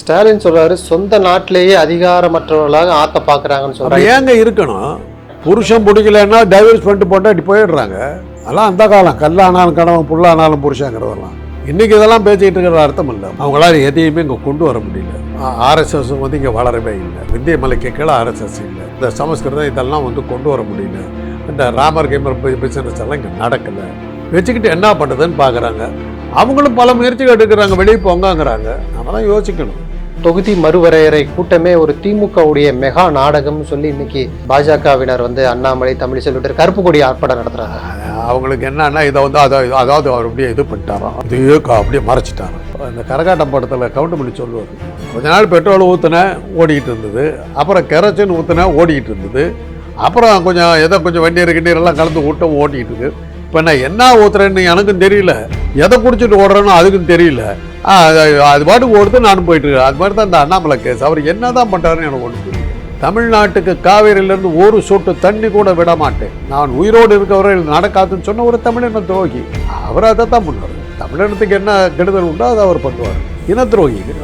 ஸ்டாலின் சொல்றாரு சொந்த நாட்டிலேயே அதிகாரமற்றவர்களாக ஆக்க பாக்குறாங்கன்னு சொல்றாங்க. ஏங்க இருக்கணும்? புருஷன் பிடிக்கலன்னா டைவர்ஸ் பண்ணிட்டு போட்டா இப்படி போயிடுறாங்க. அதெல்லாம் அந்த காலம். கல்லானாலும் கணவன் புல்லானாலும் புருஷங்கிறதெல்லாம். இன்னைக்கு இதெல்லாம் பேசிக்கிட்டு இருக்கிற அர்த்தம் இல்லை. அவங்களால எதையுமே இங்கே கொண்டு வர முடியல. ஆர்எஸ்எஸ் வந்து இங்கே வளரவே இல்லை. விந்திய மலைக்கு கீழே ஆர்எஸ்எஸ் இல்லை. இந்த சமஸ்கிருதம் இதெல்லாம் வந்து கொண்டு வர முடியல. இந்த ராமர் கேமர் பிசினஸ் எல்லாம் இங்கே நடக்கலை. வச்சுக்கிட்டு என்ன பண்ணுறதுன்னு பார்க்குறாங்க அவங்களும் பல முயற்சிகள் எடுக்கிறாங்க வெளியே போங்கங்கிறாங்க. நம்ம தான் யோசிக்கணும். தொகுதி மறுவரையறை கூட்டமே ஒரு திமுகவுடைய மெகா நாடகம்னு சொல்லி இன்னைக்கு பாஜகவினர் வந்து அண்ணாமலை தமிழிசை உள்ளிட்ட கருப்பு கொடி ஆர்ப்பாட்டம் நடத்துறாங்க. அவங்களுக்கு என்னன்னா இதை வந்து அதை அதாவது அவர் அப்படியே இது பண்ணிட்டாராம். இது க- அப்படியே மறைச்சிட்டாராம். இந்த கரகாட்டம் படத்தில் கவுண்டமணி சொல்லுவார் கொஞ்ச நாள் பெட்ரோல் ஊற்றுனேன் ஓடிக்கிட்டு இருந்தது. அப்புறம் கெரசின் ஊற்றுனேன் ஓடிக்கிட்டு இருந்தது. அப்புறம் கொஞ்சம் ஏதோ கொஞ்சம் வண்டியர் கிண்டியர் எல்லாம் கலந்து ஊட்டம் ஓட்டிகிட்டு இருக்கு. இப்போ நான் என்ன ஊற்றுறேன்னு எனக்கும் தெரியல. எதை குடிச்சிட்டு ஓடுறேன்னு அதுக்கும் தெரியல. அது பாட்டுக்கு ஓடுத்து நானும் போயிட்டுருக்கேன் அது மாதிரி தான் இந்த அண்ணாமலை கேஸ் அவர் என்ன தான் பண்ணுறாருன்னு எனக்கு ஒன்று புரியல. தமிழ்நாட்டுக்கு காவேரியிலேருந்து ஒரு சொட்டு தண்ணி கூட விட மாட்டேன் நான் உயிரோடு இருக்கவரை நடக்காதுன்னு சொன்ன ஒரு தமிழின துரோகி அவர் அதை தான் பண்ணுவார். தமிழினத்துக்கு என்ன கெடுதல் உண்டோ அதை அவர் பண்ணுவார். இன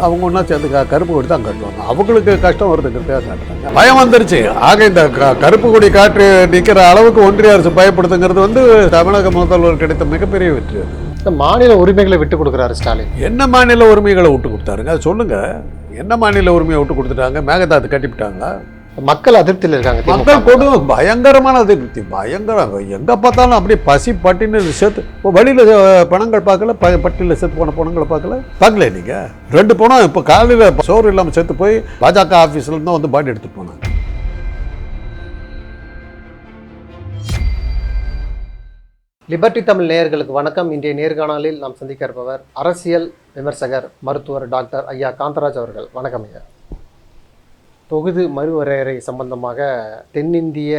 அவங்க ஒன்றா சேர்ந்து க- கருப்பு கொடி தான் கட்டுவாங்க. அவங்களுக்கு கஷ்டம் வருதுங்கிறதுக்காக காட்டுறாங்க பயம் வந்துருச்சு. ஆக இந்த க- கருப்பு கொடி காற்று நிற்கிற அளவுக்கு ஒன்றிய அரசு பயப்படுத்துங்கிறது வந்து தமிழக முதல்வர் கிடைத்த மிகப்பெரிய வெற்றி அது. இந்த மாநில உரிமைகளை விட்டு கொடுக்குறாரு ஸ்டாலின். என்ன மாநில உரிமைகளை விட்டு கொடுத்தாருங்க? அது சொல்லுங்க. என்ன மாநில உரிமையை விட்டு கொடுத்துட்டாங்க? மேகதாது கட்டிவிட்டாங்களா? மக்கள் அதிருப்தியில் இருக்காங்க. மக்கள் கொடு பயங்கரமான அதிருப்தி பயங்கரம் எங்க பார்த்தாலும் அப்படியே பசி பட்டின்னு சேர்த்து வழியில பணங்கள் பார்க்கல ப பட்டியலில் செத்து போன பணங்களை பார்க்கல. பார்க்கல நீங்க. ரெண்டு பணம் இப்போ காலையில் சோறு இல்லாமல் செத்து போய் பாஜக ஆஃபீஸ்ல இருந்து வந்து பாடி எடுத்துட்டு போனாங்க. லிபர்டி தமிழ் நேயர்களுக்கு வணக்கம். இன்றைய நேர்காணலில் நாம் சந்திக்க இருப்பவர் அரசியல் விமர்சகர் மருத்துவர் டாக்டர் ஐயா காந்தராஜ் அவர்கள். வணக்கம் ஐயா. தொகுதி மறுவரையறை சம்பந்தமாக தென்னிந்திய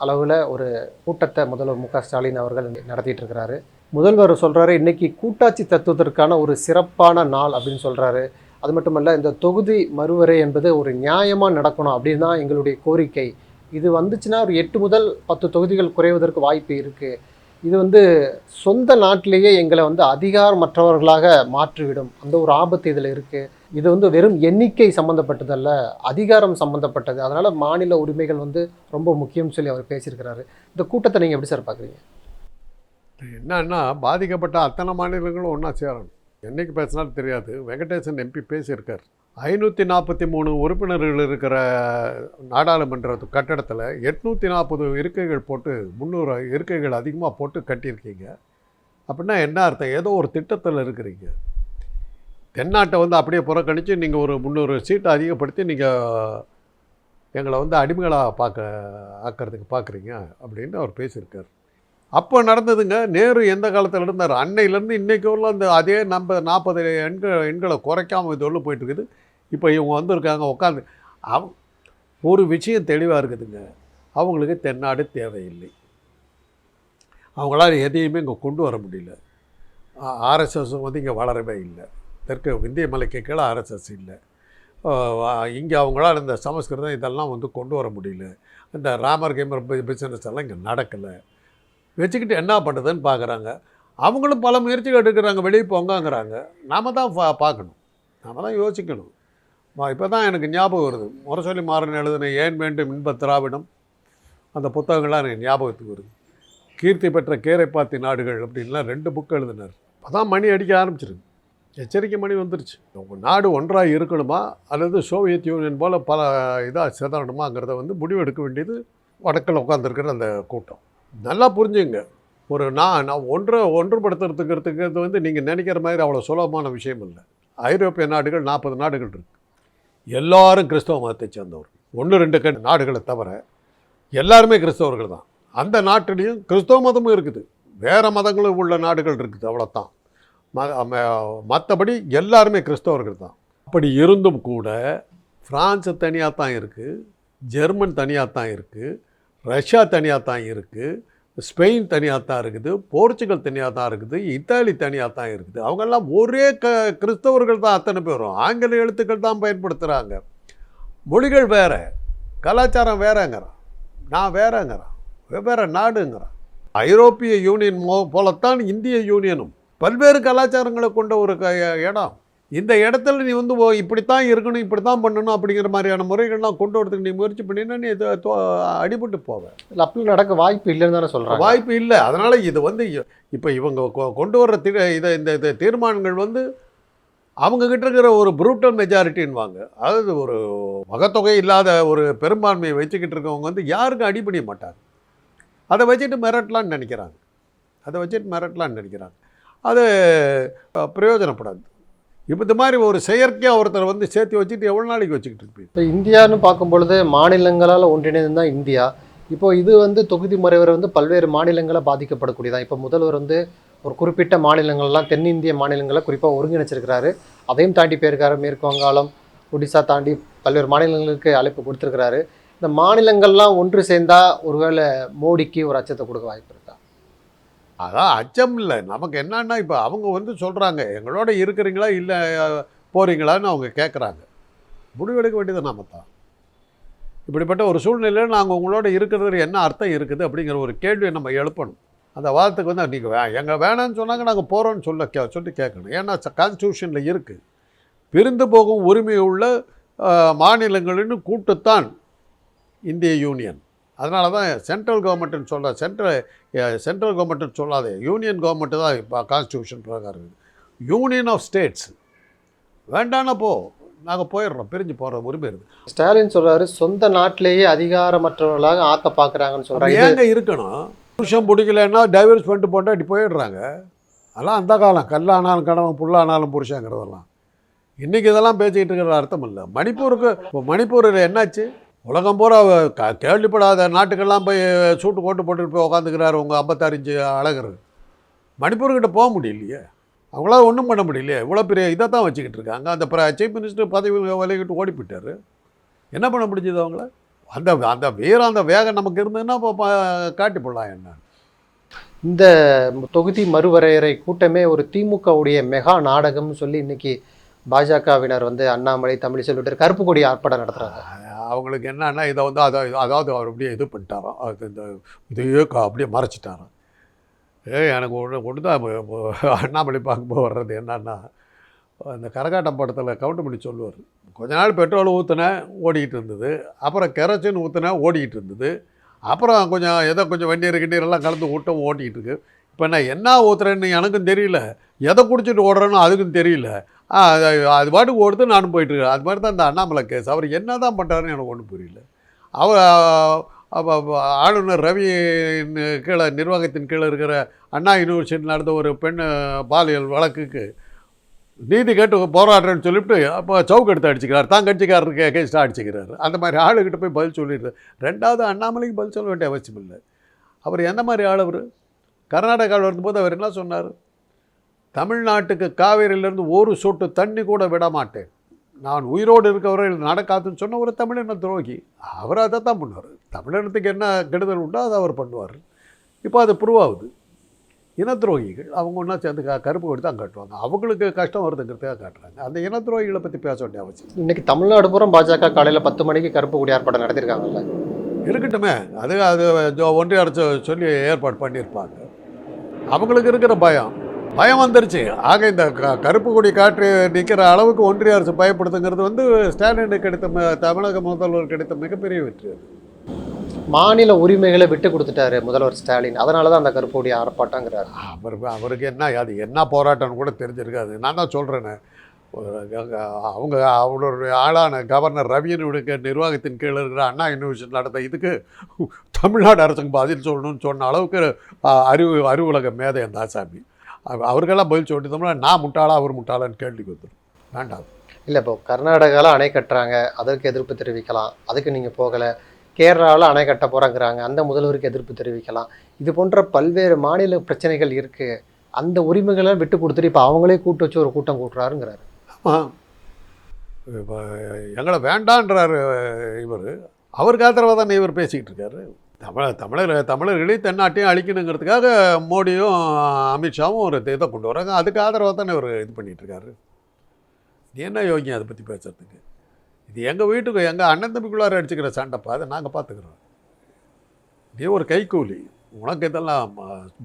அளவில் ஒரு கூட்டத்தை முதல்வர் மு க ஸ்டாலின் அவர்கள் நடத்திட்டு இருக்கிறாரு முதல்வர் சொல்கிறாரு இன்னைக்கு கூட்டாட்சி தத்துவத்திற்கான ஒரு சிறப்பான நாள் அப்படின்னு சொல்கிறாரு அது மட்டுமல்ல இந்த தொகுதி மறுவரை என்பது ஒரு நியாயமாக நடக்கணும் அப்படின்னு தான் எங்களுடைய கோரிக்கை. இது வந்துச்சுன்னா ஒரு எட்டு முதல் பத்து தொகுதிகள் குறைவதற்கு வாய்ப்பு இருக்குது இது வந்து சொந்த நாட்டிலேயே எங்களை வந்து அதிகாரமற்றவர்களாக மாற்றிவிடும். அந்த ஒரு ஆபத்து இதில் இருக்குது இது வந்து வெறும் எண்ணிக்கை சம்மந்தப்பட்டதல்ல அதிகாரம் சம்மந்தப்பட்டது அதனால் மாநில உரிமைகள் வந்து ரொம்ப முக்கியம்னு சொல்லி அவர் பேசியிருக்கிறாரு. இந்த கூட்டத்தை நீங்கள் எப்படி சார் பார்க்குறீங்க? என்னன்னா பாதிக்கப்பட்ட அத்தனை மாநிலங்களும் ஒன்றா சேரணும். என்னைக்கு பேசினாலும் தெரியாது. வெங்கடேசன் எம்பி பேசியிருக்கார். ஐநூற்றி நாற்பத்தி மூணு உறுப்பினர்கள் இருக்கிற நாடாளுமன்ற கட்டடத்தில் எட்நூற்றி நாற்பது இருக்கைகள் போட்டு முந்நூறு இருக்கைகள் அதிகமாக போட்டு கட்டியிருக்கீங்க. அப்படின்னா என்ன அர்த்தம்? ஏதோ ஒரு திட்டத்தில் இருக்கிறீங்க. தென்னாட்டை வந்து அப்படியே புறக்கணித்து நீங்கள் ஒரு முந்நூறு சீட்டை அதிகப்படுத்தி நீங்கள் எங்களை வந்து அடிமைகளாக பார்க்க ஆக்கிறதுக்கு பார்க்குறீங்க அப்படின்னு அவர் பேசியிருக்கார். அப்போ நடந்ததுங்க நேரு எந்த காலத்தில் இருந்தார்? அன்னையிலேருந்து இன்றைக்கு உள்ள அந்த அதே நம்ம நாற்பது எண்கள் எண்களை குறைக்காமல் இது உள்ள போயிட்டு இருக்குது இப்போ இவங்க வந்திருக்காங்க உட்காந்து அவ ஒரு விஷயம் தெளிவாக இருக்குதுங்க. அவங்களுக்கு தென்னாடு தேவையில்லை. அவங்களால எதையுமே இங்கே கொண்டு வர முடியல. ஆர்எஸ்எஸ் வந்து இங்கே வளரவே இல்லை. தெற்கு விந்திய மலைக்கு கீழே ஆர்எஸ்எஸ் இல்லை. இங்கே அவங்களால் இந்த சமஸ்கிருதம் இதெல்லாம் வந்து கொண்டு வர முடியல. இந்த ராமர் கேமர் பிஸ்னஸ் எல்லாம் இங்கே நடக்கலை. வச்சுக்கிட்டு என்ன பண்ணுறதுன்னு பார்க்குறாங்க. அவங்களும் பல முயற்சிகள் எடுக்கிறாங்க வெளியே போங்கங்கிறாங்க. நாம தான் பா பார்க்கணும். நாம தான் யோசிக்கணும். இப்போ தான் எனக்கு ஞாபகம் வருது. முரசொலி மாறன் எழுதின ஏன் வேண்டும் இன்ப திராவிடம்? அந்த புத்தகங்கள்லாம் எனக்கு ஞாபகத்துக்கு வருது. கீர்த்தி பெற்ற கேரைப்பாத்தி நாடுகள் அப்படின்லாம் ரெண்டு புக் எழுதினார். அப்பதான் மணி அடிக்க ஆரம்பிச்சிருக்கு எச்சரிக்கை மணி வந்துருச்சு. உங்கள் நாடு ஒன்றாக இருக்கணுமா? அல்லது சோவியத் யூனியன் போல் பல இதாக சிதறணுமாங்கிறத வந்து முடிவு எடுக்க வேண்டியது வடக்கில் உட்காந்துருக்கிற அந்த கூட்டம். நல்லா புரிஞ்சுங்க. ஒரு நான் நான் ஒன்றை ஒன்றுபடுத்துறதுக்கிறதுக்கு வந்து நீங்கள் நினைக்கிற மாதிரி அவ்வளோ சுலபமான விஷயம் இல்லை. ஐரோப்பிய நாடுகள் நாற்பது நாடுகள் இருக்குது எல்லாரும் கிறிஸ்தவ மதத்தை சேர்ந்தவர் ஒன்று ரெண்டு கண் நாடுகளை தவிர எல்லாருமே கிறிஸ்தவர்கள் தான். அந்த நாட்டிலையும் கிறிஸ்தவ மதமும் இருக்குது. வேறு மதங்களும் உள்ள நாடுகள் இருக்குது. அவ்வளோத்தான் மற்றபடி எல்லாருமே கிறிஸ்தவர்கள் தான். அப்படி இருந்தும் கூட ஃப்ரான்ஸு தனியாக தான் இருக்குது ஜெர்மன் தனியாக தான் இருக்குது ரஷ்யா தனியாக தான் இருக்குது ஸ்பெயின் தனியாக தான் இருக்குது போர்ச்சுகல் தனியாக தான் இருக்குது இத்தாலி தனியாக தான் இருக்குது. அவங்கெல்லாம் ஒரே க கிறிஸ்தவர்கள் தான் அத்தனை பேரும். ஆங்கில எழுத்துக்கள் தான் பயன்படுத்துகிறாங்க மொழிகள் வேற கலாச்சாரம் வேறங்கிறான். நான் வேறங்கிறான். வெவ்வேறு நாடுங்கிறான். ஐரோப்பிய யூனியன் மோ போலத்தான் இந்திய யூனியனும் பல்வேறு கலாச்சாரங்களை கொண்ட ஒரு க இடம். இந்த இடத்துல நீ வந்து இப்படித்தான் இருக்கணும் இப்படித்தான் பண்ணணும் அப்படிங்கிற மாதிரியான முறைகள்லாம் கொண்டு வரதுக்கு நீ முயற்சி பண்ணினா நீ அடிபட்டு போவ. இல்லை அப்படி நடக்க வாய்ப்பு இல்லைன்னு தானே சொல்கிறாங்க வாய்ப்பு இல்லை. அதனால் இது வந்து இப்போ இவங்க கொ- கொண்டு வர்ற தி இதை இந்த தீர்மானங்கள் வந்து அவங்க கிட்ட இருக்கிற ஒரு ப்ரூட்டல் மெஜாரிட்டின்வாங்க அதாவது ஒரு மகத்தொகை இல்லாத ஒரு பெரும்பான்மையை வச்சுக்கிட்டு இருக்கவங்க வந்து யாருக்கும் அடிபணிய மாட்டாங்க. அதை வச்சுட்டு மிரட்டலான்னு நினைக்கிறாங்க. அதை வச்சுட்டு மிரட்டலான்னு நினைக்கிறாங்க. அது பிரயோஜனப்படாது. இப்போ இந்த மாதிரி ஒரு செயற்கையாக ஒருத்தர் வந்து சேர்த்து வச்சுட்டு எவ்வளோ நாளைக்கு வச்சுக்கிட்டு இருப்பீங்க? இப்போ இந்தியான்னு பார்க்கும்பொழுது மாநிலங்களால் ஒன்றிணைந்து தான் இந்தியா. இப்போ இது வந்து தொகுதி முறைவர் வந்து பல்வேறு மாநிலங்களை பாதிக்கப்படக்கூடியதான் இப்போ முதல்வர் வந்து ஒரு குறிப்பிட்ட மாநிலங்கள்லாம் தென்னிந்திய மாநிலங்களை குறிப்பாக ஒருங்கிணைச்சிருக்கிறாரு. அதையும் தாண்டி போயிருக்காரு மேற்கு வங்காளம் ஒடிசா தாண்டி பல்வேறு மாநிலங்களுக்கு அழைப்பு கொடுத்துருக்கிறாரு. இந்த மாநிலங்கள்லாம் ஒன்று சேர்ந்தால் ஒருவேளை மோடிக்கு ஒரு அச்சத்தை கொடுக்க வாய்ப்பு அதான் அச்சம் இல்லை. நமக்கு என்னன்னா இப்போ அவங்க வந்து சொல்கிறாங்க எங்களோட இருக்கிறீங்களா இல்லை போகிறீங்களான்னு அவங்க கேட்குறாங்க முடிவெடுக்க வேண்டியது நாம தான். இப்படிப்பட்ட ஒரு சூழ்நிலையில் நாங்கள் உங்களோட இருக்கிறது என்ன அர்த்தம் இருக்குது? அப்படிங்கிற ஒரு கேள்வியை நம்ம எழுப்பணும். அந்த வாதத்துக்கு வந்து நீங்கள் வே எங்களை வேணாம்னு சொன்னாங்க நாங்கள் போகிறோம்னு சொல்ல கே சொல்லி கேட்கணும் ஏன்னா கான்ஸ்டியூஷனில் இருக்குது பிரிந்து போகும் உரிமை உள்ள அஹ், மாநிலங்களின் கூட்டுத்தான் இந்திய யூனியன். அதனால தான் சென்ட்ரல் கவர்மெண்ட்டுன்னு சொல்ல சென்ட்ரல் சென்ட்ரல் கவர்மெண்ட்டுன்னு சொல்லாதே. யூனியன் கவர்மெண்ட்டு தான் இப்போ கான்ஸ்டியூஷன் பிரகாரம் இருக்குது. யூனியன் ஆஃப் ஸ்டேட்ஸ் வேண்டான்னா போ நாங்கள் போயிடுறோம். பிரிஞ்சு போகிற உரிமை இருக்குது. ஸ்டாலின் சொல்றாரு சொந்த நாட்டிலேயே அதிகாரமற்றவர்களாக ஆக்க பார்க்குறாங்கன்னு இது ஏங்க இருக்கணும்? புருஷன் பிடிக்கலன்னா டைவர்ஸ் பண்ணிட்டு போட்டாட்டி போயிடுறாங்க. அதெல்லாம் அந்த காலம். கல்லானாலும் கணவன் புல்லானாலும் புருஷங்கிறதெல்லாம். இன்றைக்கி இதெல்லாம் பேசிக்கிட்டு இருக்கிற அர்த்தம் இல்லை. மணிப்பூருக்கு இப்போ மணிப்பூரில் என்னாச்சு? உலகம் பூரா க கேள்விப்படாத நாட்டுக்கெல்லாம் போய் சூட்டு கோட்டு போட்டுட்டு போய் உட்காந்துக்கிறாரு உங்கள் ஐம்பத்தாறு இன்ச்சு அழகர். மணிப்பூர்கிட்ட போக முடியலையே. அவங்களால ஒன்றும் பண்ண முடியலையே. இவ்வளோ பெரிய இதை தான் வச்சுக்கிட்டு இருக்காங்க. அந்த சீஃப் மினிஸ்டர் பதவி விலகிட்டு ஓடி போயிட்டாரு. என்ன பண்ண முடிஞ்சது அவங்கள? அந்த அந்த வீரம் அந்த வேகம் நமக்கு இருந்ததுன்னா இப்போ காட்டி போடலாம் என்ன? இந்த தொகுதி மறுவரையறை கூட்டமே ஒரு திமுகவுடைய மெகா நாடகம்னு சொல்லி இன்னைக்கு பாஜகவினர் வந்து அண்ணாமலை தமிழிசை உள்ளிட்ட கருப்பு கொடி ஆர்ப்பாட்டம் நடத்துறாங்க. அவங்களுக்கு என்னன்னா இதை வந்து அதை அதாவது அவர் அப்படியே இது பண்ணிட்டாராம். அது இந்த இதையே அப்படியே மறைச்சிட்டாராம். ஏ எனக்கு ஒன்று ஒன்று தான் அண்ணாமலை பார்க்கும்போது வர்றது என்னன்னா அந்த கரகாட்டம் படத்தில் கவுண்ட் பண்ணி சொல்லுவார் கொஞ்ச நாள் பெட்ரோல் ஊற்றினேன் ஓடிக்கிட்டு இருந்தது. அப்புறம் கெரச்சின்னு ஊற்றினேன் ஓடிக்கிட்டு இருந்தது. அப்புறம் கொஞ்சம் ஏதோ கொஞ்சம் வெந்நீர் கிண்ணீர் எல்லாம் கலந்து ஊட்டம் ஓட்டிகிட்டு இருக்கு. இப்போ நான் என்ன ஊற்றுறேன்னு எனக்கும் தெரியல. எதை குடிச்சிட்டு ஓடுறேன்னு அதுக்கும் தெரியல. அது அது பாட்டுக்கு ஓடுது நானும் போயிட்டுருக்கேன் அது மாதிரி தான் இந்த அண்ணாமலை கேஸ் அவர் என்ன தான் பண்ணுறாருன்னு எனக்கு ஒன்றும் புரியல. அவர் அப்ப- ஆளுநர் ரவி கீழே நிர்வாகத்தின் கீழே இருக்கிற அண்ணா யூனிவர்சிட்டி நடந்த ஒரு பெண் பாலியல் வழக்குக்கு நீதி கேட்டு போராடுறேன்னு சொல்லிவிட்டு அப்போ சவுக்கு எடுத்து அடிச்சுக்கிறார். தான் கட்சிக்காரருக்கு கேஸ்டாக அடிச்சுக்கிறார். அந்த மாதிரி ஆளுகிட்ட போய் பதில் சொல்லிடுறாரு. ரெண்டாவது அண்ணாமலைக்கு பதில் சொல்ல வேண்டிய அவசியம் இல்லை. அவர் எந்த மாதிரி ஆள் அவர்? கர்நாடகாவில் வரும்போது அவர் என்ன சொன்னார்? தமிழ்நாட்டுக்கு காவேரியிலேருந்து ஒரு சொட்டு தண்ணி கூட விட மாட்டேன் நான் உயிரோடு இருக்கவர்கள் நடக்காதுன்னு சொன்ன ஒரு தமிழின துரோகி. அவர் அதை தான் பண்ணுவார். தமிழினத்துக்கு என்ன கெடுதல் உண்டோ அதை அவர் பண்ணுவார். இப்போ அது ப்ரூவ் ஆகுது இன துரோகிகள் அவங்க ஒன்றா சேர்ந்து க கருப்பு கொடி தான் காட்டுவாங்க. அவங்களுக்கு கஷ்டம் வருதுங்கிறதுக்காக காட்டுறாங்க. அந்த இன துரோகிகளை பற்றி பேச வேண்டிய அவசியம் இன்னைக்கு தமிழ்நாடு பூரா பாஜக காலையில பத்து மணிக்கு கருப்பு கொடி ஆர்ப்பாட்டம் நடத்திருக்காங்கல்ல இருக்கட்டுமே. அது அது ஒன்றிய அரசு சொல்லி ஏற்பாடு பண்ணியிருப்பாங்க. அவங்களுக்கு இருக்கிற பயம். பயம் வந்துருச்சு. ஆக இந்த கருப்பு கொடி காற்று நிற்கிற அளவுக்கு ஒன்றிய அரசு பயப்படுத்துங்கிறது வந்து ஸ்டாலினுக்கு கிடைத்த தமிழக முதல்வர் கிடைத்த மிகப்பெரிய வெற்றி மாநில உரிமைகளை விட்டு கொடுத்துட்டாரு முதல்வர் ஸ்டாலின். அதனால தான் அந்த கருப்பு கொடி ஆர்ப்பாட்டங்கிறாரு. அவர் அவருக்கு என்ன அது என்ன போராட்டம்னு கூட தெரிஞ்சிருக்காது. நான் தான் சொல்கிறேனே அவங்க அவருடைய ஆளான கவர்னர் ரவியனுடைய நிர்வாகத்தின் கீழே இருக்கிற அண்ணா யூனிவர்சிட்டி நடந்த இதுக்கு தமிழ்நாடு அரசுக்கு பதில் சொல்லணும்னு சொன்ன அளவுக்கு அறிவு அறிவுலக மேதை அந்த ஆசாமி. அவ- அவருக்கெல்லாம் பதில் சொல்லிட்டோம்னா நான் முட்டாளா அவர் முட்டாளான்னு கேள்விக்கு வந்துடும் வேண்டாம். இல்லை இப்போ கர்நாடகாவில் அணை கட்டுறாங்க அதற்கு எதிர்ப்பு தெரிவிக்கலாம். அதுக்கு நீங்கள் போகலை. கேரளாவில் அணை கட்ட போகிறாங்கிறாங்க அந்த முதல்வருக்கு எதிர்ப்பு தெரிவிக்கலாம். இது போன்ற பல்வேறு மாநில பிரச்சனைகள் இருக்குது அந்த உரிமைகளை விட்டு கொடுத்துட்டு இப்போ அவங்களே கூட்டு வச்சு ஒரு கூட்டம் கூட்டுறாருங்கிறாரு. ஆமாம் இப்போ எங்களை வேண்டான்றார் இவர். அவருக்கு ஆதரவாக தானே இவர் பேசிக்கிட்டு இருக்காரு. தமிழ தமிழர் தமிழர்களை தென்னாட்டையும் அழிக்கணுங்கிறதுக்காக மோடியும் அமித்ஷாவும் ஒரு இதை கொண்டு வராங்க அதுக்கு ஆதரவாக தானே இவர் இது பண்ணிட்டு இருக்காரு? நீ என்ன யோகியம் அதை பற்றி பேசுறதுக்கு? இது எங்கள் வீட்டுக்கு எங்கள் அண்ணன் தம்பிக்குள்ளார அடிச்சுக்கிற சண்டைப்பா அதை நாங்கள் பார்த்துக்குறோம். நீ ஒரு கைக்கூலி உனக்கு இதெல்லாம்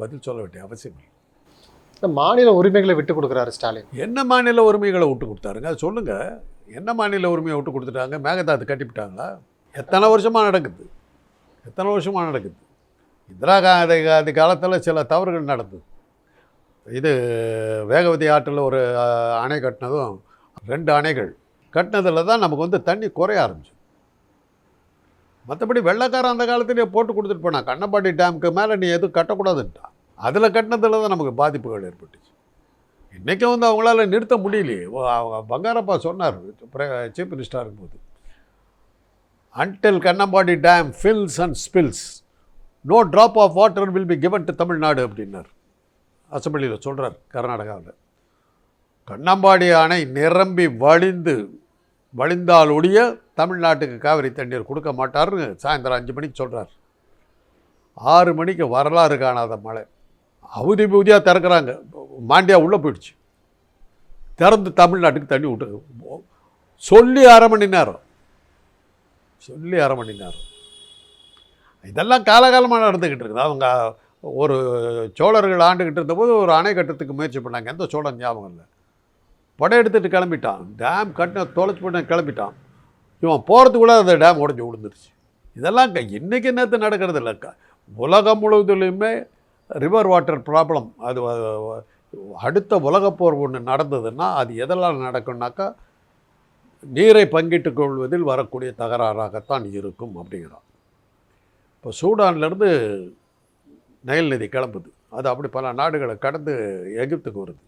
பதில் சொல்ல வேண்டிய அவசியம் இல்லை. இந்த மாநில உரிமைகளை விட்டு கொடுக்குறாரு ஸ்டாலின். என்ன மாநில உரிமைகளை விட்டு கொடுத்தாருங்க? அது சொல்லுங்கள் என்ன மாநில உரிமையை விட்டு கொடுத்துட்டாங்க? மேகதாத்து கட்டிவிட்டாங்களா எத்தனை வருஷமாக நடக்குது? எத்தனை வருஷமாக நடக்குது? இந்திரா காந்தி காந்தி காலத்தில் சில தவறுகள் நடந்தது. இது வேகவதி ஆற்றில் ஒரு அணை கட்டினதும் ரெண்டு அணைகள் கட்டினதில் தான் நமக்கு வந்து தண்ணி குறைய ஆரம்பிச்சு மற்றபடி வெள்ளக்காரன் அந்த காலத்திலேயே போட்டு கொடுத்துட்டு போனான். கண்ணப்பாடி டேமுக்கு மேலே நீ எதுவும் கட்டக்கூடாதுன்ட்டான். அதில் கட்டினதில் தான் நமக்கு பாதிப்புகள் ஏற்பட்டுச்சு. இன்றைக்கும் வந்து அவங்களால நிறுத்த முடியலையே. அவங்க பங்காரப்பா சொன்னார் சீஃப் மினிஸ்டராக இருக்கும்போது until Kannambadi dam fills and spills no drop of water will be given to Tamil Nadu அப்படின்னார். அசம்பிளியில் சொல்கிறார் கர்நாடகாவில். கண்ணம்பாடி அணை நிரம்பி வழிந்து வழிந்தால் ஒழிய தமிழ்நாட்டுக்கு காவிரி தண்ணீர் கொடுக்க மாட்டார்னு சாயந்தரம் அஞ்சு மணிக்கு சொல்கிறார் ஆறு மணிக்கு வரலாறு காணாத மழை. அவதி பூதியாக திறக்கிறாங்க. மாண்டியா உள்ளே போயிடுச்சு. திறந்து தமிழ்நாட்டுக்கு தண்ணி விட்டு சொல்லி அரை மணி நேரம். சொல்லி அரை மணி நேரம் இதெல்லாம் காலகாலமாக நடந்துக்கிட்டு இருக்குது. அவங்க ஒரு சோழர்கள் ஆண்டுக்கிட்டு இருந்தபோது ஒரு அணை கட்டுறதுக்கு முயற்சி பண்ணாங்க. எந்த சோழன் ஞாபகம் இல்லை. படையெடுத்துட்டு கிளம்பிட்டான். டேம் கட்டின தொலைச்சி பண்ண கிளம்பிட்டான். இவன் போகிறதுக்குள்ளே அந்த டேம் உடஞ்சி விழுந்துருச்சு. இதெல்லாம் இன்றைக்கி நேற்று நடக்கிறது இல்லை. உலகம் முழுவதுலேயுமே ரிவர் வாட்டர் ப்ராப்ளம் அது அடுத்த உலகப்போர் ஒன்று நடந்ததுன்னா அது எதெல்லாம் நடக்கும்னாக்கா நீரை பங்கிட்டுக் கொள்வதில் வரக்கூடிய தகராறாகத்தான் இருக்கும் அப்படிங்கிறான். இப்போ சூடான்லேருந்து நைல் நதி கிளம்புது. அது அப்படி பல நாடுகளை கடந்து எகிப்துக்கு வருது.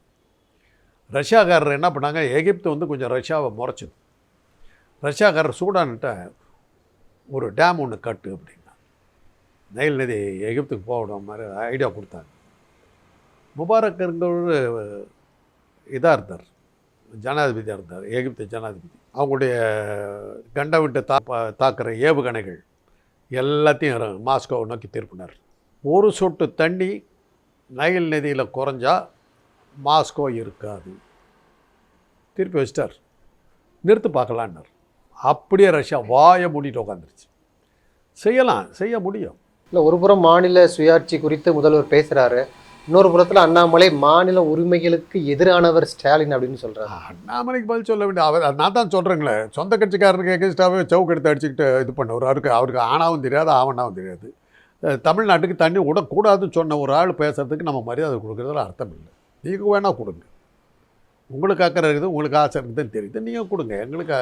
ரஷ்யாக்காரர் என்ன பண்ணாங்க? எகிப்து வந்து கொஞ்சம் ரஷ்யாவை முறைச்சிது. ரஷ்யாக்காரர் சூடான்கிட்ட ஒரு டேம் ஒன்று கட்டு அப்படின்னா நைல் நதி எகிப்துக்கு போகணும் மாதிரி ஐடியா கொடுத்தாங்க. முபாரக்ங்கிறவர் இதாக இருந்தார் ஜனாதிபதியாக இருந்தார். எகிப்து ஜனாதிபதி. அவங்களுடைய கண்டம் விட்டு தா தாக்குற ஏவுகணைகள் எல்லாத்தையும் மாஸ்கோவை நோக்கி திருப்பினார். ஒரு சொட்டு தண்ணி நைல் நதியில் குறைஞ்சா மாஸ்கோ இருக்காது. திருப்பி வச்சிட்டார். நிறுத்து பார்க்கலான்னார். அப்படியே ரஷ்யா வாயை மூடிட்டு உட்காந்துருச்சு செய்யலாம் செய்ய முடியும். இல்லை ஒரு புறம் மாநில சுயாட்சி குறித்து முதல்வர் பேசுகிறாரு இன்னொரு புறத்தில் அண்ணாமலை மாநில உரிமைகளுக்கு எதிரானவர் ஸ்டாலின் அப்படின்னு சொல்கிறார் அண்ணாமலைக்கு பதில் சொல்ல வேண்டிய அவர் நான் தான் சொல்கிறேங்களே சொந்த கட்சிக்காரருக்கு எகென்ஸ்டாகவே சவுக்கு எடுத்து அடிச்சுக்கிட்டு இது பண்ணவர் அவருக்கு அவருக்கு ஆனாவும் தெரியாது ஆவனாவும் தெரியாது. தமிழ்நாட்டுக்கு தண்ணி விடக்கூடாதுன்னு சொன்ன ஒரு ஆள் பேசுகிறதுக்கு நம்ம மரியாதை கொடுக்குறதுல அர்த்தம் இல்லை. நீங்கள் வேணால் கொடுங்க. உங்களுக்கு அக்கறை இருக்குது உங்களுக்கு ஆசை இருக்குதுன்னு தெரியுது நீங்கள் கொடுங்க. எங்களுக்கு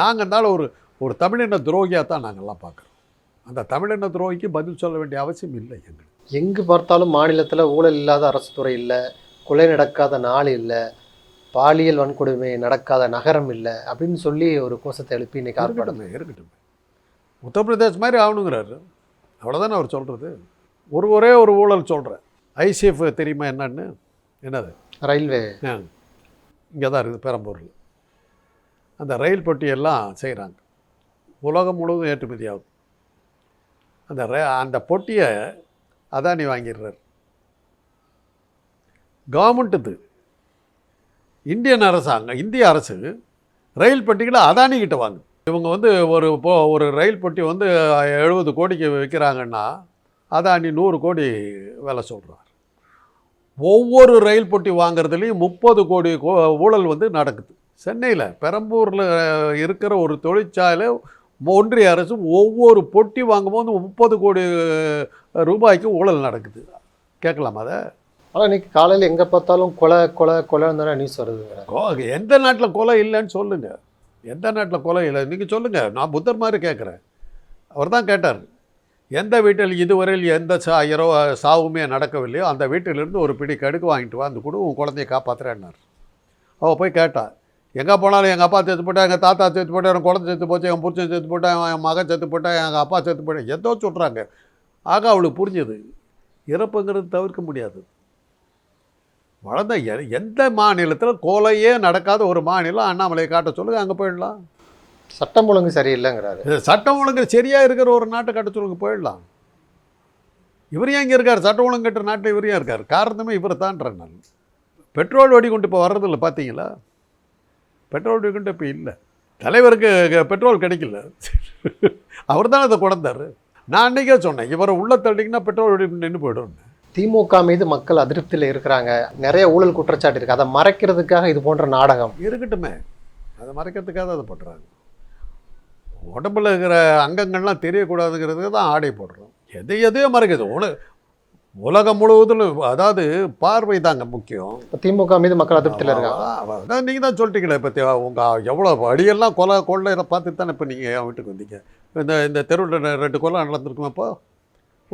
நாங்கள் இருந்தாலும் ஒரு ஒரு தமிழின துரோகியாக தான் நாங்கள்லாம் பார்க்குறோம். அந்த தமிழின துரோகிக்கு பதில் சொல்ல வேண்டிய அவசியம் இல்லை எங்களுக்கு. எங்கு பார்த்தாலும் மாநிலத்துல ஊழல் இல்லாத அரசு துறை இல்லை கொலை நடக்காத நாள் இல்லை பாலியல் வன்கொடுமை நடக்காத நகரம் இல்லை அப்படின்னு சொல்லி ஒரு கோஷத்தை எழுப்பி இன்னைக்கு ஆர்ப்பாட்டம் இருக்கட்டும் உத்தரப்பிரதேஷ் மாதிரி ஆகணுங்கிறாரு. அவ்வளோதானே அவர் சொல்கிறது ஒரு ஒரே ஒரு ஊழல் சொல்கிறேன் ஐசிஎஃப் தெரியுமா என்னன்னு? என்னது? ரயில்வே. இங்கே தான் இருக்குது பெரம்பூரில். அந்த ரயில் பொட்டியெல்லாம் செய்கிறாங்க உலகம் முழுவதும் ஏற்றுமதி ஆகும் அந்த ரே அந்த பொட்டியை அதானி வாங்கிடுறார். கவர்மெண்ட்டுது. இந்தியன் அரசாங்கம் இந்திய அரசு ரயில் பெட்டிகளை அதானி கிட்ட வாங்கு. இவங்க வந்து ஒரு இப்போ ஒரு ரயில் பெட்டி வந்து எழுபது கோடிக்கு விற்கிறாங்கன்னா அதானி நூறு கோடி விலை சொல்கிறார் ஒவ்வொரு ரயில் பெட்டி வாங்குறதுலேயும் முப்பது கோடி கோ- ஊழல் வந்து நடக்குது. சென்னையில் பெரம்பூரில் இருக்கிற ஒரு தொழிற்சாலை ஒன்றிய அரசு ஒவ்வொரு பொட்டி வாங்கும்போது முப்பது கோடி ரூபாய்க்கு ஊழல் நடக்குது. கேட்கலாமா அதை? ஆனா இன்னைக்கு காலையில எங்க பார்த்தாலும் கொலை கொலை கொலைன்னு தானே நியூஸ் கோ எந்த நாட்டில் கொலை இல்லைன்னு சொல்லுங்கள் எந்த நாட்டில் கொலை இல்லை? நீங்கள் சொல்லுங்கள் நான் புத்தர் மாதிரி கேட்குறேன். அவர் தான் கேட்டார். எந்த வீட்டில் இதுவரையில் எந்த சா இரவு சாவுமே நடக்கவில்லையோ அந்த வீட்டிலிருந்து ஒரு பிடி கடுக்கு வாங்கிட்டு வா அந்த கூட உன் குழந்தைய காப்பாற்றுறேன்னார் அவள் போய் கேட்டா எங்கே போனாலும் எங்கள் அப்பா செத்து போட்டா எங்கள் தாத்தா செத்து போட்டா என் குழந்தை செத்து போச்சு என் புருஷன் செத்து போட்டான் என் மகன் செத்து போட்டா எங்கள் அப்பா செத்து போட்டேன் ஏதோ சொல்கிறாங்க ஆக அவளுக்கு புரிஞ்சுது. இறப்புங்கிறது தவிர்க்க முடியாது. வளர்ந்த எ- எந்த மாநிலத்தில் கொலையே நடக்காத ஒரு மாநிலம் அண்ணாமலையை காட்ட சொல்லுங்க அங்கே போயிடலாம். சட்டம் ஒழுங்கு சரியில்லைங்கிறாரு. சட்டம் ஒழுங்கு சரியாக இருக்கிற ஒரு நாட்டை காட்ட சொல்லுங்க போயிடலாம். இவர் ஏன் இங்கே இருக்கார்? சட்டம் ஒழுங்கு கட்டுற நாட்டில் இவர் ஏன் இருக்கார்? காரணமே இவர் தான்ற நான் பெட்ரோல் வெடிகுண்டு இப்போ வர்றதில்ல பார்த்தீங்களா பெட்ரோல் வெடிகுண்டு இப்போ இல்லை. தலைவருக்கு பெட்ரோல் கிடைக்கல. அவர் தானே அதை கொண்டாரு நான் அன்றைக்கே சொன்னேன் இவரை உள்ள தள்ளிங்கன்னா பெட்ரோல் நின்று போய்டும். திமுக மீது மக்கள் அதிருப்தியில் இருக்கிறாங்க. நிறைய ஊழல் குற்றச்சாட்டு இருக்கு. அதை மறைக்கிறதுக்காக இது போன்ற நாடகம். இருக்கட்டுமே. அதை மறைக்கிறதுக்காக அதை பண்ணுறாங்க உடம்புல இருக்கிற அங்கங்கள்லாம் தெரியக்கூடாதுங்கிறதுக்கு தான் ஆடை போடுறோம். எதை எதையோ மறைக்குது. உல உலகம் முழுவதிலும் அதாவது பார்வை தாங்க முக்கியம். இப்ப திமுக மீது மக்கள் அதிருப்தியில் இருக்காங்க. அதான் நீங்கள் தான் சொல்லிட்டீங்களே இப்போ உங்கள் எவ்வளோ அடியெல்லாம் கொலை கொள்ளை பார்த்துட்டு தானே இப்போ நீங்கள் என் வீட்டுக்கு வந்தீங்க? இந்த இந்த தெருவில் ரெண்டு கொலை நடந்திருக்குமா இப்போ?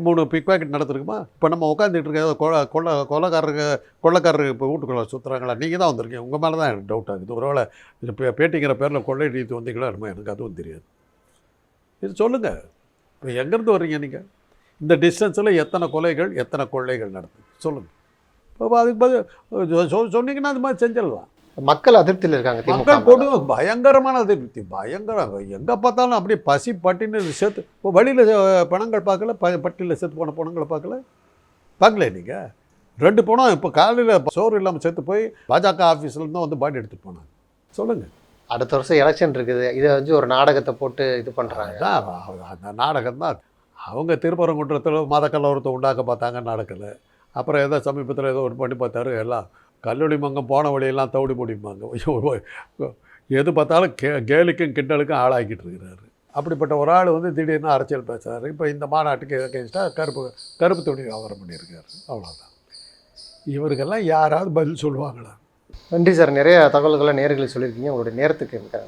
மூணு பிக் பாக்கெட் நடந்திருக்குமா? இப்போ நம்ம உட்காந்துட்டு இருக்க கொலை கொள்ளை கொலைக்காரருக்கு கொள்ளைக்காரருக்கு இப்போ வீட்டுக்குள்ள சுற்றுறாங்களா நீங்கள் தான் வந்திருக்கீங்க. உங்கள் மேலே தான் எனக்கு டவுட் ஆகுது. ஒருவேளை இது பேட்டிங்கிற பேரில் கொள்ளை அடித்து வந்தீங்களா எனக்கு அதுவும் தெரியாது. இது சொல்லுங்கள் இப்போ எங்கேருந்து வர்றீங்க நீங்கள் இந்த டிஸ்டன்ஸில் எத்தனை கொலைகள் எத்தனை கொள்ளைகள் நடக்குது? சொல்லுங்கள் இப்போ அதுக்கு பதில் சொ- சொன்னீங்கன்னா அது மாதிரி செஞ்சிடலாம். மக்கள் அதிருப்தியில் இருக்காங்க மக்கள். கொடு பயங்கரமான அதிருப்தி பயங்கரம் எங்கே பார்த்தாலும் அப்படியே பசி பட்டின்னு செத்து இப்போ வழியில் பணங்கள் பார்க்கல ப பட்டியில் செத்து போன பணங்களை பார்க்கல? பார்க்கல நீங்கள் ரெண்டு பணம் இப்போ காலையில் சோறு இல்லாமல் செத்து போய் பாஜக ஆஃபீஸ்லேருந்து வந்து பாடி எடுத்துகிட்டு போனாங்க. சொல்லுங்கள் அடுத்த வருஷம் எலெக்ஷன் இருக்குது. இதை வச்சு ஒரு நாடகத்தை போட்டு இது பண்றாங்க. அதான் அந்த நாடகம் தான் அவங்க திருப்பரங்குன்றத்தில் மத கலவரத்தை உண்டாக்க பார்த்தாங்க நடக்கலை. அப்புறம் ஏதோ சமீபத்தில் ஏதோ ஒன்று பண்ணி பார்த்தாரு எல்லாம் கல்லூரி மங்கம் போன வழியெல்லாம் தவிடு முடிப்பாங்க. எது பார்த்தாலும் கே கேலிக்கும் கிண்டலுக்கும் ஆளாக்கிட்டு இருக்கிறாரு. அப்படிப்பட்ட ஒரு ஆள் வந்து திடீர்னு அரசியல் பேசுகிறாரு இப்போ இந்த மாநாட்டுக்கு எகேன்ஸ்டாக கருப்பு கருப்பு துணி வியாபாரம் பண்ணியிருக்காரு. அவ்வளோதான் இவருக்கெல்லாம் யாராவது பதில் சொல்லுவாங்களா? நன்றி சார். நிறைய தகவல்களை நேர்களை சொல்லியிருக்கீங்க. உங்களுடைய நேரத்துக்கு மிக்க